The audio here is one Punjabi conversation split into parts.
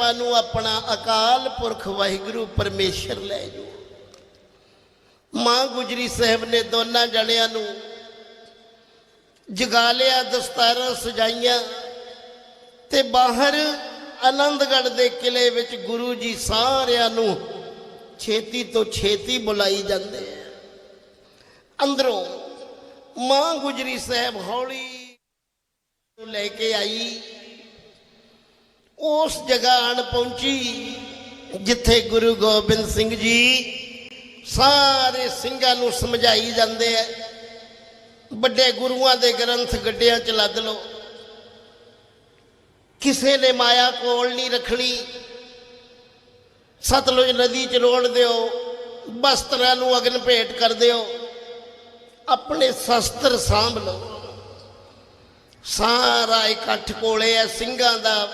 ਆਪਾਂ ਨੂੰ ਆਪਣਾ ਅਕਾਲ ਪੁਰਖ ਵਾਹਿਗੁਰੂ ਪਰਮੇਸ਼ਰ ਲੈ ਜੋ ਮਾਂ ਗੁਜਰੀ ਸਾਹਿਬ ਨੇ ਦੋਨਾਂ ਜਣਿਆਂ ਨੂੰ ਜਗਾ ਲਿਆ ਦਸਤਾਰਾਂ ਸਜਾਈਆਂ ਤੇ ਬਾਹਰ ਆਨੰਦਗੜ੍ਹ ਦੇ ਕਿਲੇ ਵਿੱਚ ਗੁਰੂ ਜੀ ਸਾਰਿਆਂ ਨੂੰ ਛੇਤੀ ਤੋਂ ਛੇਤੀ ਬੁਲਾਈ ਜਾਂਦੇ ਆ। ਅੰਦਰੋਂ ਮਾਂ ਗੁਜਰੀ ਸਾਹਿਬ ਹੌਲੀ ਲੈ ਕੇ ਆਈ। ਉਸ ਜਗ੍ਹਾ ਆਣ ਪਹੁੰਚੀ ਜਿੱਥੇ ਗੁਰੂ ਗੋਬਿੰਦ ਸਿੰਘ ਜੀ ਸਾਰੇ ਸਿੰਘਾਂ ਨੂੰ ਸਮਝਾਈ ਜਾਂਦੇ ਆ। ਵੱਡੇ ਗੁਰੂਆਂ ਦੇ ਗ੍ਰੰਥ ਗੱਡਿਆਂ 'ਚ ਲੱਦ ਲਓ। ਕਿਸੇ ਨੇ ਮਾਇਆ ਕੋਲ ਨਹੀਂ ਰੱਖਣੀ। ਸਤਲੁਜ ਨਦੀ 'ਚ ਰੋੜ ਦਿਓ, ਬਸਤਰਾਂ ਨੂੰ ਅਗਨ ਭੇਟ ਕਰ ਦਿਓ। ਆਪਣੇ ਸ਼ਸਤਰ ਸਾਂਭ ਲਓ। ਸਾਰਾ ਇਕੱਠ ਕੋਲੇ ਹੈ ਸਿੰਘਾਂ ਦਾ।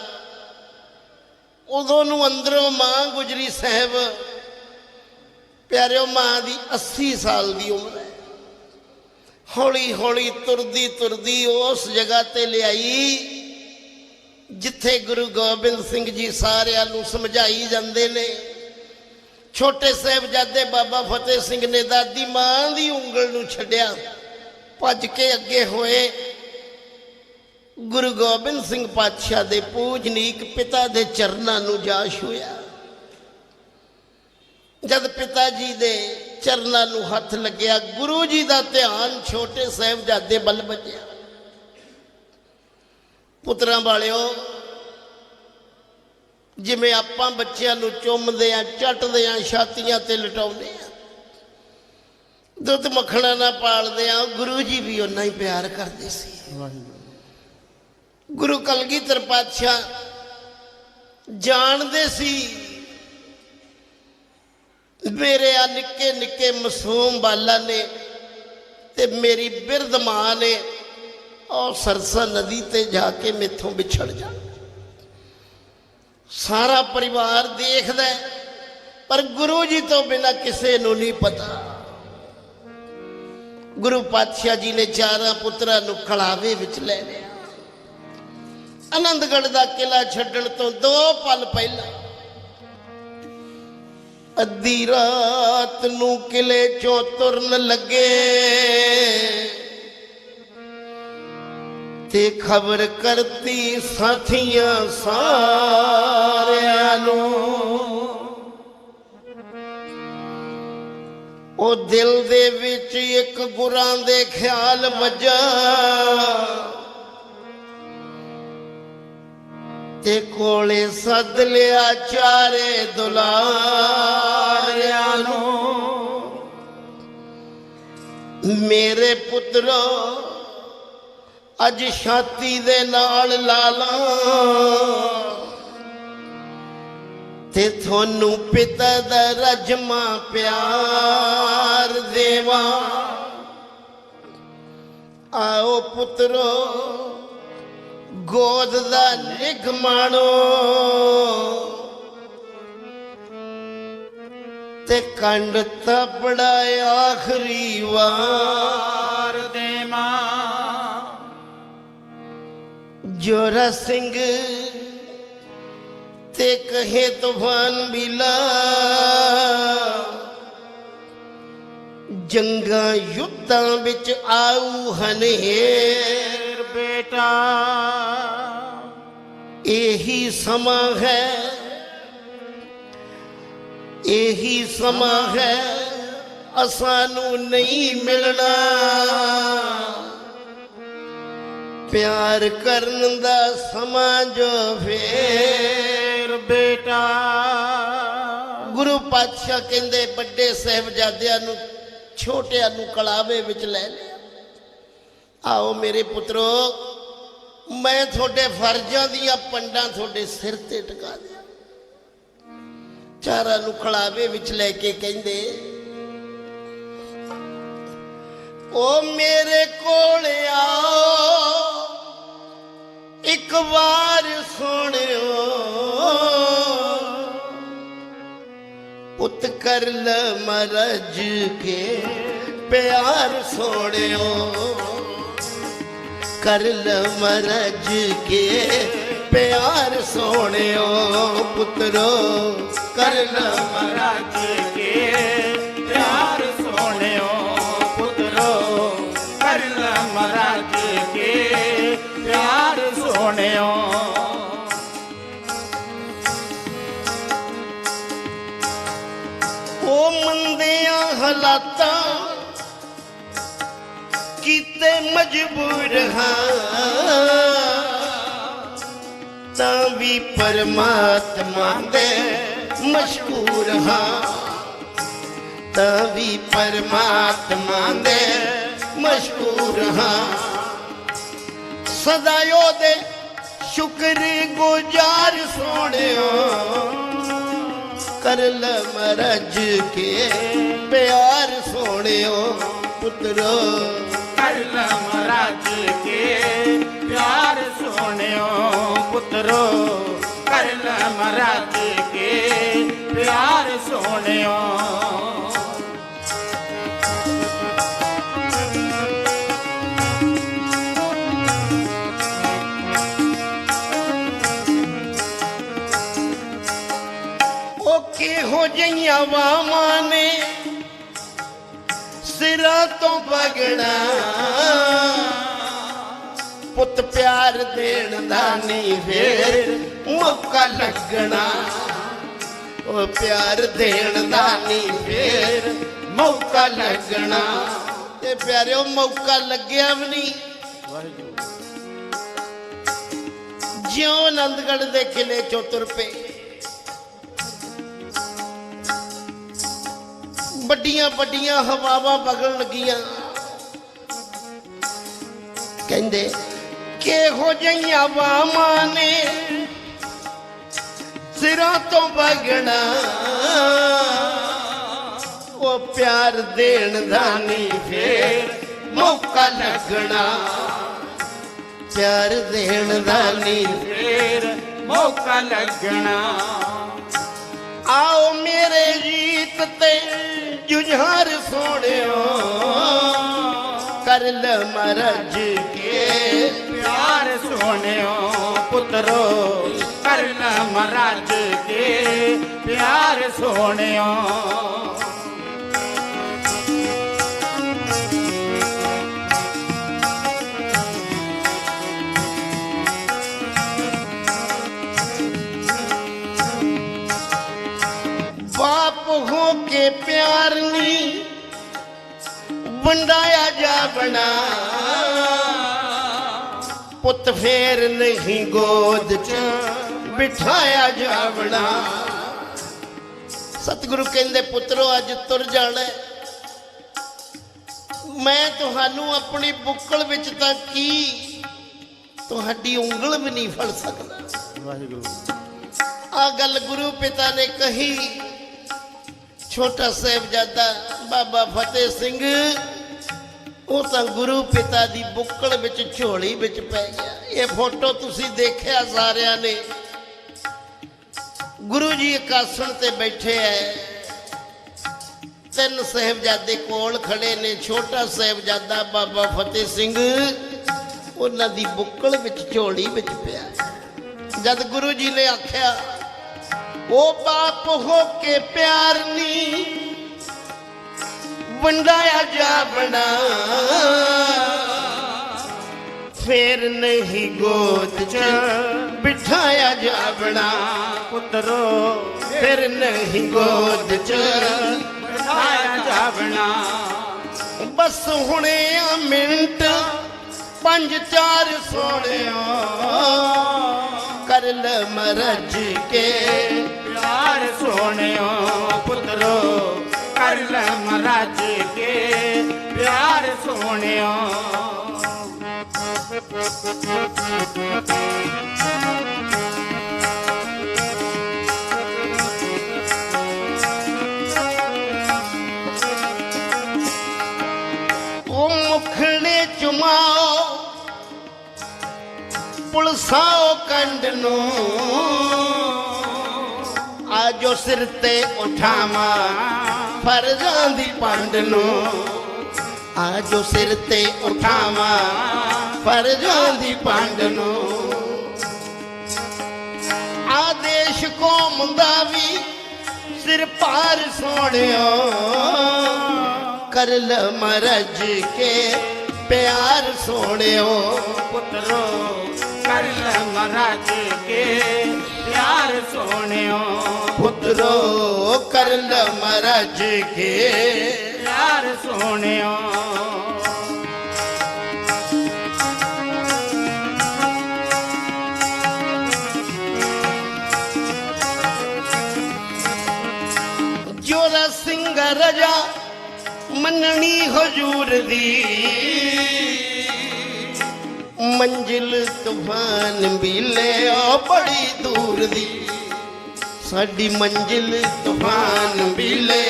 ਉਦੋਂ ਨੂੰ ਅੰਦਰੋਂ ਮਾਂ ਗੁਜਰੀ ਸਾਹਿਬ, ਪਿਆਰਿਓ ਮਾਂ ਦੀ 80 ਸਾਲ ਦੀ ਉਮਰ ਹੈ। ਹੌਲੀ ਹੌਲੀ ਤੁਰਦੀ ਤੁਰਦੀ ਉਸ ਜਗ੍ਹਾ ਤੇ ਲਿਆਈ, ਜਿੱਥੇ ਗੁਰੂ ਗੋਬਿੰਦ ਸਿੰਘ ਜੀ ਸਾਰਿਆਂ ਨੂੰ ਸਮਝਾਈ ਜਾਂਦੇ ਨੇ। ਛੋਟੇ ਸਾਹਿਬਜ਼ਾਦੇ ਬਾਬਾ ਫਤਿਹ ਸਿੰਘ ਨੇ ਦਾਦੀ ਮਾਂ ਦੀ ਉਂਗਲ ਨੂੰ ਛੱਡਿਆ, ਭੱਜ ਕੇ ਅੱਗੇ ਹੋਏ। ਗੁਰੂ ਗੋਬਿੰਦ ਸਿੰਘ ਪਾਤਸ਼ਾਹ ਦੇ ਪੂਜਨੀਕ ਪਿਤਾ ਦੇ ਚਰਨਾਂ ਨੂੰ ਜਾ ਛੂਇਆ ਜਦ ਪਿਤਾ ਜੀ ਦੇ ਚਰਨਾਂ ਨੂੰ ਹੱਥ ਲੱਗਿਆ, ਗੁਰੂ ਜੀ ਦਾ ਧਿਆਨ ਛੋਟੇ ਸਾਹਿਬਜ਼ਾਦੇ ਵੱਲ ਵੱਜਿਆ। ਪੁੱਤਰਾਂ ਵਾਲਿਓ, ਜਿਵੇਂ ਆਪਾਂ ਬੱਚਿਆਂ ਨੂੰ ਚੁੰਮਦੇ ਆ, ਚੱਟਦੇ ਆ, ਛਾਤੀਆਂ ਤੇ ਲਟਾਉਂਦੇ ਆ, ਦੁੱਧ ਮੱਖਣਾ ਨਾਲ ਪਾਲਦੇ ਆ, ਗੁਰੂ ਜੀ ਵੀ ਉਹਨਾਂ ਹੀ ਪਿਆਰ ਕਰਦੇ ਸੀ। ਗੁਰੂ ਕਲਗੀਧਰ ਪਾਤਸ਼ਾਹ ਜਾਣਦੇ ਸੀ, ਮੇਰੇ ਆ ਨਿੱਕੇ ਨਿੱਕੇ ਮਾਸੂਮ ਬਾਲਾਂ ਨੇ ਤੇ ਮੇਰੀ ਬਿਰਧ ਮਾਂ ਨੇ ਉਹ ਸਰਸਾ ਨਦੀ ਤੇ ਜਾ ਕੇ ਮੇਥੋਂ ਵਿਛੜ ਜਾ ਸਾਰਾ ਪਰਿਵਾਰ ਦੇਖਦਾ ਪਰ ਗੁਰੂ ਜੀ ਤੋਂ ਬਿਨਾ ਕਿਸੇ ਨੂੰ ਨਹੀਂ ਪਤਾ। ਗੁਰੂ ਪਾਤਸ਼ਾਹ ਜੀ ਨੇ ਚਾਰਾਂ ਪੁੱਤਰਾਂ ਨੂੰ ਖਲਾਵੇ ਵਿੱਚ ਲੈ ਲਿਆ। ਆਨੰਦਗੜ੍ਹ ਦਾ ਕਿਲਾ ਛੱਡਣ ਤੋਂ ਦੋ ਪਲ ਪਹਿਲਾਂ ਅੱਧੀ ਰਾਤ ਨੂੰ ਕਿਲੇ ਚੋਂ ਤੁਰਨ ਲੱਗੇ। ਤੇ ਖਬਰ ਕਰਤੀ ਸਾਥੀਆਂ ਸਾਰਿਆਂ ਨੂੰ। ਉਹ ਦਿਲ ਦੇ ਵਿੱਚ ਇੱਕ ਗੁਰਾਂ ਦੇ ਖਿਆਲ ਵਜਾ। ਤੇ ਕੋਲੇ ਸੱਦ ਲਿਆ ਚਾਰੇ ਦੁਲਾਰਿਆਂ ਨੂੰ। ਮੇਰੇ ਪੁੱਤਰੋ, ਅੱਜ ਛਾਤੀ ਦੇ ਨਾਲ ਲਾਲਾ। ਤੇ ਤੁਹਾਨੂੰ ਪਿਤਾ ਦਾ ਰਜਮਾ ਪਿਆਰ ਦੇਵਾ। ਆਓ ਪੁੱਤਰੋ ਗੋਦ ਦਾ ਨਿਗ ਮਾਣੋ। ਤੇ ਕੰਡ ਤਪੜਾ ਆਖਰੀ ਵਾਰ ਦੇ ਮਾਂ। ਜੋਰਾ ਸਿੰਘ ਤੇ ਕਹੇ ਤੂਫਾਨ ਬਿਲਾ। ਜੰਗਾਂ ਯੁੱਧਾਂ ਵਿੱਚ ਆਊ ਹਨੇਰ। ਬੇਟਾ। ਇਹੀ ਸਮਾਂ ਹੈ। ਇਹੀ ਸਮਾਂ ਹੈ। ਅਸਾਂ ਨੂੰ ਨਹੀਂ ਮਿਲਣਾ। ਪਿਆਰ ਕਰਨ ਦਾ ਸਮਾਂ ਜੋ ਫੇਰ ਫੇਰ ਬੇਟਾ। ਗੁਰੂ ਪਾਤਸ਼ਾਹ ਕਹਿੰਦੇ ਵੱਡੇ ਸਾਹਿਬਜ਼ਾਦਿਆਂ ਨੂੰ, ਛੋਟਿਆਂ ਨੂੰ ਕਲਾਵੇ ਵਿੱਚ ਲੈ ਲਿਆ। ਆਓ ਮੇਰੇ ਪੁੱਤਰੋ, ਮੈਂ ਤੁਹਾਡੇ ਫਰਜ਼ਾਂ ਦੀਆਂ ਪੰਡਾਂ ਤੁਹਾਡੇ ਸਿਰ ਤੇ ਟਿਕਾ ਦਿਆਂ। ਚਾਰਾਂ ਨੂੰ ਕਲਾਵੇ ਵਿੱਚ ਲੈ ਕੇ ਕਹਿੰਦੇ, ਓ ਮੇਰੇ ਕੋਲ ਆਓ, ਇੱਕ ਵਾਰ ਸੁਣਿਓ। ਪੁੱਤ ਕਰ ਲ ਮਰਜ ਕੇ ਪਿਆਰ ਸੋੜਿਓ ਕਰ ਲ ਮਰਜ ਕੇ ਪਿਆਰ ਸੋਹਣਿਓ ਪੁੱਤਰੋ ਕਰ ਲਵਾਂ ਰੱਜ ਕੇ ਪਿਆਰ ਸੋਹਣਿਓ ਪੁੱਤਰੋ ਕਰ ਲਮ ਰੱਜ ਕੇ ਪਿਆਰ ਸੋਹਣਿਓ ਉਹ ਮੰਦਿਆਂ ਹਾਲਾਤਾਂ ਕੀਤੇ ਮਜਬੂਰ ਹਾਂ, ਤਾਂ ਵੀ ਪਰਮਾਤਮਾ ਦੇ ਮਸ਼ਕੂਰ ਹਾਂ। ਤਾਂ ਵੀ ਪਰਮਾਤਮਾ ਦੇ ਮਸ਼ਕੂਰ ਹਾਂ। ਸਦਾ ਉਹਦੇ ਸ਼ੁਕਰ ਗੁਜ਼ਾਰ ਸੋਹਣਿਓ, ਕਰ ਲੈ ਮਰਜ ਕੇ ਪਿਆਰ ਸੋਹਣਿਓ ਪੁੱਤਰੋ। ਕਰ ਲਮ ਰੱਜ ਕੇ ਪਿਆਰ ਸੋਹਣਿਓ ਪੁੱਤਰੋ ਕਰ ਲਮ ਰੱਜ ਕੇ ਪਿਆਰ ਸੋਹਣਿਓ ਉਹ ਕਿਹੋ ਜਿਹੀਆਂ ਵਾਵਾਂ ਨੇ ਵਗਣਾ। ਪੁੱਤ ਪਿਆਰ ਦੇਣ ਦਾ ਨਹੀਂ ਫੇਰ ਮੌਕਾ ਲੱਗਣਾ। ਉਹ ਪਿਆਰ ਦੇਣ ਦਾ ਨਹੀਂ ਫੇਰ ਮੌਕਾ ਲੱਗਣਾ। ਤੇ ਪਿਆਰਿਓ, ਮੌਕਾ ਲੱਗਿਆ ਵੀ ਨਹੀਂ। ਜਿਉਂ ਆਨੰਦਗੜ੍ਹ ਦੇ ਕਿਲੇ ਚੋਂ ਤੁਰ ਪਏ। ਵੱਡੀਆਂ ਵੱਡੀਆਂ ਹਵਾਵਾਂ ਵਗਣ ਲੱਗੀਆਂ। ਕਹਿੰਦੇ, ਕਿਹੋ ਜਿਹੀਆਂ ਵਾਵਾਂ ਨੇ? ਸਿਰਾਂ ਤੋਂ ਵਗਣਾ। ਉਹ ਪਿਆਰ ਦੇਣ ਦਾ ਨਹੀਂ ਫੇਰ ਮੌਕਾ ਲੱਗਣਾ। ਪਿਆਰ ਦੇਣ ਦਾ ਨਹੀਂ ਫੇਰ ਮੌਕਾ ਲੱਗਣਾ। ਆਓ ਮੇਰੇ ਗੀਤ ਤੇ ਜੁਝਾਰ ਸੋਹਣਿਓ ਕਰ ਲੈ ਮਰਜ ਕੇ ਪਿਆਰ ਸੋਹਣਿਓ ਪੁੱਤਰੋ ਕਰ ਲਮ ਰੱਜ ਕੇ ਪਿਆਰ ਸੋਹਣਿਓ। ਬਾਪ ਹੋ ਕੇ ਪਿਆਰ ਵੰਡਾਇਆ ਜਾ ਬਣਾ ਪੁੱਤ ਫੇਰ ਨਹੀਂ ਗੋਦ ਚ ਬਿਠਾਇਆ ਜਾਵਣਾ। ਸਤਿਗੁਰੂ ਕਹਿੰਦੇ, ਪੁੱਤਰੋ, ਅੱਜ ਤੁਰ ਜਾਣਾ ਮੈਂ ਤੁਹਾਨੂੰ ਆਪਣੀ ਬੁੱਕਲ ਵਿੱਚ ਤਾਂ ਕੀ, ਤੁਹਾਡੀ ਉਂਗਲ ਵੀ ਨਹੀਂ ਫੜ ਸਕਦਾ। ਵਾਹਿਗੁਰੂ ਆ ਗੱਲ ਗੁਰੂ ਪਿਤਾ ਨੇ ਕਹੀ, ਛੋਟਾ ਸਾਹਿਬਜ਼ਾਦਾ ਬਾਬਾ ਫਤਿਹ ਸਿੰਘ ਉਹ ਤਾਂ ਗੁਰੂ ਪਿਤਾ ਦੀ ਬੁੱਕਲ ਵਿੱਚ, ਝੋਲੀ ਵਿੱਚ ਪੈ ਗਿਆ। ਇਹ ਫੋਟੋ ਤੁਸੀਂ ਦੇਖਿਆ ਸਾਰਿਆਂ ਨੇ। ਗੁਰੂ ਜੀ ਇਕਾਸਣ ਤੇ ਬੈਠੇ ਐ। ਤਿੰਨ ਸਾਹਿਬਜ਼ਾਦੇ ਕੋਲ ਖੜੇ ਨੇ। ਛੋਟਾ ਸਾਹਿਬਜ਼ਾਦਾ ਬਾਬਾ ਫਤਿਹ ਸਿੰਘ, ਉਹਨਾਂ ਦੀ ਬੁੱਕਲ ਵਿੱਚ, ਝੋਲੀ ਵਿੱਚ ਪਿਆ। ਜਦ ਗੁਰੂ ਜੀ ਨੇ ਆਖਿਆ, ਉਹ ਬਾਪ ਹੋ ਕੇ ਪਿਆਰ ਨਹੀਂ ਵੰਡਾਇਆ ਜਾ ਬਣਾ। ਫੇਰ ਨਹੀਂ ਗੋਦ ਚ ਬਿਠਾਇਆ ਜਾ ਬਣਾ। ਪੁੱਤਰੋ, ਫਿਰ ਨਹੀਂ ਗੋਦ ਚ ਬਿਠਾਇਆ ਜਾਵਣਾ ਬਸ ਹੁਣੇ ਆ ਮਿੰਟ, ਪੰਜ ਚਾਰ ਸੋਹਣਿਓ। ਕਰ ਲੈ ਮਰਜ ਕੇ ਪਿਆਰ ਸੋਹਣਿਓ। ਪੁੱਤਰੋ ਕਰ ਲੈ ਮਰਾਜ ਕੇ ਪਿਆਰ ਸੋਹਣਿਓ। ਉਹ ਮੁਖੜੇ ਚੁਮਾਓ ਪੁਲਸਾਓ ਕੰਡ ਨੂੰ। ਆਜੋ ਸਿਰ ਤੇ ਉਠਾਵਾਂ। ਫਰਜ਼ਾਂ ਦੀ ਪੰਡ ਨੂੰ ਆਜੋ ਸਿਰ ਤੇ ਉਠਾਵਾਂ। ਫਰਜ਼ਾਂ ਦੀ ਪੰਡ ਨੂੰ ਪਾਉਂਦਾ ਵੀ ਸਿਰ ਪਾਰ ਸੋਹਣਿਓ। ਕਰ ਲ ਮਰਜ ਕੇ ਪਿਆਰ ਸੋਹਣਿਓ ਪੁੱਤਰੋ। ਕਰ ਲੈ ਮਹਾਰਾਜ ਕੇ ਪਿਆਰ ਸੋਹਣਿਓ। ਪੁੱਤਰੋ ਕਰ ਲ ਮਰਜ ਕੇ। ਪਿਆਰ ਸੋਹਣਿਓ। ਜੋਰਾ ਸਿੰਘ ਰਜਾ ਮੰਨਣੀ ਹਜੂਰ ਦੀ। ਮੰਜ਼ਿਲ ਤੂਫਾਨ ਵੀ ਲਿਆ ਬੜੀ ਦੂਰ ਦੀ। ਸਾਡੀ ਮੰਜ਼ਿਲ ਤੂਫਾਨ ਮਿਲੇ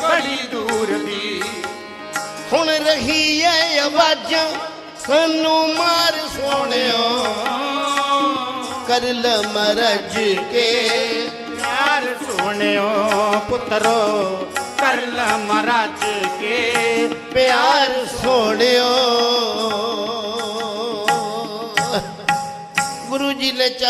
ਬੜੀ ਦੂਰ ਦੀ। ਹੁਣ ਰਹੀ ਐ ਆਵਾਜ਼ਾਂ, ਸਾਨੂੰ ਮਾਰ ਸੋਹਣਿਓ। ਕਰ ਲ ਮਰਜ ਕੇ ਪਿਆਰ ਸੋਹਣਿਓ ਪੁੱਤਰੋ, ਕਰ ਲੈ ਮਹਾਰਾਜ ਕੇ ਪਿਆਰ ਸੋਹਣਿਓ। ਗੁਰੂ ਜੀ ਨੇ ਚਾ